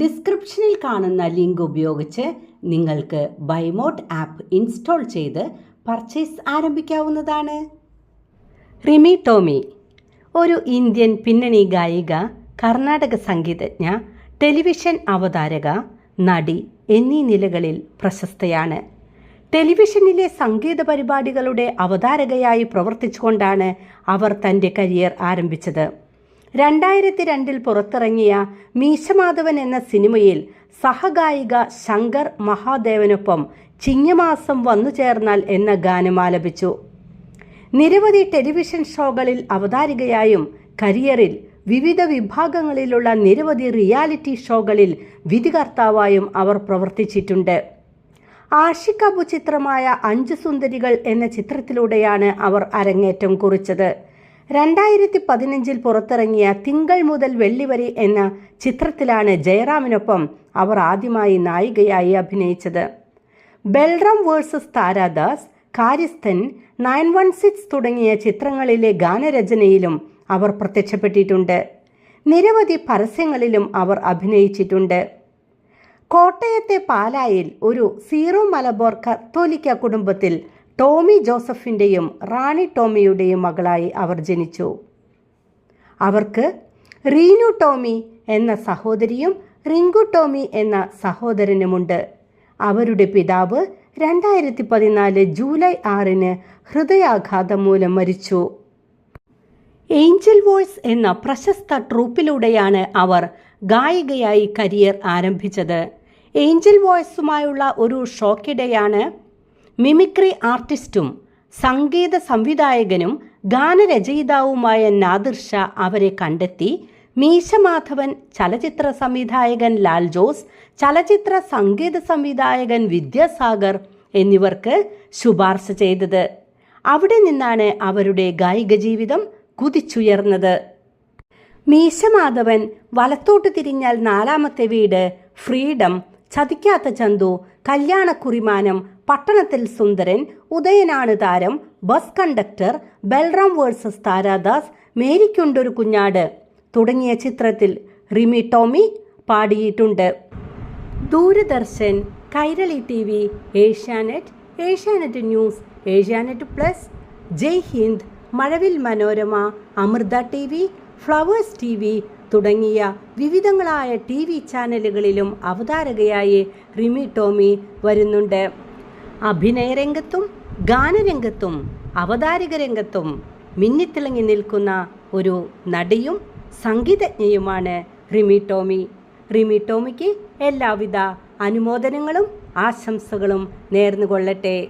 ഡിസ്ക്രിപ്ഷനിൽ കാണുന്ന ലിങ്ക് ഉപയോഗിച്ച് നിങ്ങൾക്ക് ബൈമോട്ട് ആപ്പ് ഇൻസ്റ്റാൾ ചെയ്ത് പർച്ചേസ് ആരംഭിക്കാവുന്നതാണ്. റിമി ടോമി ഒരു ഇന്ത്യൻ പിന്നണി ഗായിക കർണാടക സംഗീതജ്ഞ ടെലിവിഷൻ അവതാരക നടി എന്നീ നിലകളിൽ പ്രശസ്തയാണ്. ടെലിവിഷനിലെ സംഗീത പരിപാടികളുടെ അവതാരകയായി പ്രവർത്തിച്ചുകൊണ്ടാണ് അവർ തന്റെ കരിയർ ആരംഭിച്ചത്. രണ്ടായിരത്തി രണ്ടിൽ പുറത്തിറങ്ങിയ മീശമാധവൻ എന്ന സിനിമയിൽ സഹഗായിക ശങ്കർ മഹാദേവനൊപ്പം ചിങ്ങമാസം വന്നു ചേർന്നാൽ എന്ന ഗാനം ആലപിച്ചു. നിരവധി ടെലിവിഷൻ ഷോകളിൽ അവതാരികയായും കരിയറിൽ വിവിധ വിഭാഗങ്ങളിലുള്ള നിരവധി റിയാലിറ്റി ഷോകളിൽ വിധികർത്താവായും അവർ പ്രവർത്തിച്ചിട്ടുണ്ട്. ആഷിക് അബു ചിത്രമായ അഞ്ച് സുന്ദരികൾ എന്ന ചിത്രത്തിലൂടെയാണ് അവർ അരങ്ങേറ്റം കുറിച്ചത്. രണ്ടായിരത്തി പതിനഞ്ചിൽ പുറത്തിറങ്ങിയ തിങ്കൾ മുതൽ വെള്ളി വരെ എന്ന ചിത്രത്തിലാണ് ജയറാമിനൊപ്പം അവർ ആദ്യമായി നായികയായി അഭിനയിച്ചത്. ബൽറാം വേഴ്സസ് താരാദാസ് കാര്യസ്ഥൻ നയൻ വൺ സിക്സ് തുടങ്ങിയ ചിത്രങ്ങളിലെ ഗാനരചനയിലും അവർ പ്രത്യക്ഷപ്പെട്ടിട്ടുണ്ട്. നിരവധി പരസ്യങ്ങളിലും അവർ അഭിനയിച്ചിട്ടുണ്ട്. കോട്ടയത്തെ പാലായിൽ ഒരു സീറോ മലബോർ കത്തോലിക്ക കുടുംബത്തിൽ ടോമി ജോസഫിന്റെയും റാണി ടോമിയുടെയും മകളായി അവർ ജനിച്ചു. അവർക്ക് റീനു ടോമി എന്ന സഹോദരിയും റിങ്കു ടോമി എന്ന സഹോദരനുമുണ്ട്. അവരുടെ പിതാവ് രണ്ടായിരത്തി പതിനാല് ജൂലൈ ആറിന് ഹൃദയാഘാതം മൂലം മരിച്ചു. ഏഞ്ചൽ വോയ്സ് എന്ന പ്രശസ്ത ട്രൂപ്പിലൂടെയാണ് അവർ ഗായികയായി കരിയർ ആരംഭിച്ചത്. ഏഞ്ചൽ വോയ്സുമായുള്ള ഒരു ഷോക്കിടെയാണ് മിമിക്രി ആർട്ടിസ്റ്റും സംഗീത സംവിധായകനും ഗാനരചയിതാവുമായ നാദിർ ഷാ അവരെ കണ്ടെത്തി. മീശമാധവൻ ചലച്ചിത്ര സംവിധായകൻ ലാൽ ജോസ് ചലച്ചിത്ര സംഗീത സംവിധായകൻ വിദ്യാസാഗർ എന്നിവർക്ക് ശുപാർശ ചെയ്തത്. അവിടെ നിന്നാണ് അവരുടെ ഗായിക ജീവിതം കുതിച്ചുയർന്നത്. മീശമാധവൻ വലത്തോട്ട് തിരിഞ്ഞാൽ നാലാമത്തെ വീട് ഫ്രീഡം ചതിക്കാത്ത ചന്തു കല്യാണക്കുറിമാനം പട്ടണത്തിൽ സുന്ദരൻ ഉദയനാണ് താരം bus conductor Balram versus Tharadas മേരിക്കുണ്ടൊരു കുഞ്ഞാട്. തുടങ്ങിയ ചിത്രത്തിൽ റിമി ടോമി പാടിയിട്ടുണ്ട്. Doordarshan Kairali T V Asianet Asianet news Asianet plus Jai Hind Mazhavil Manorama Amrita T V Flowers T V തുടങ്ങിയ വിവിധങ്ങളായ ടി വി ചാനലുകളിലും അവതാരകയായി റിമി ടോമി വരുന്നുണ്ട്. അഭിനയരംഗത്തും ഗാനരംഗത്തും അവതാരക രംഗത്തും മിന്നിത്തിളങ്ങി നിൽക്കുന്ന ഒരു നടിയും സംഗീതജ്ഞയുമാണ് റിമി ടോമി. റിമി ടോമിക്ക് എല്ലാവിധ അനുമോദനങ്ങളും ആശംസകളും നേർന്നുകൊള്ളട്ടെ.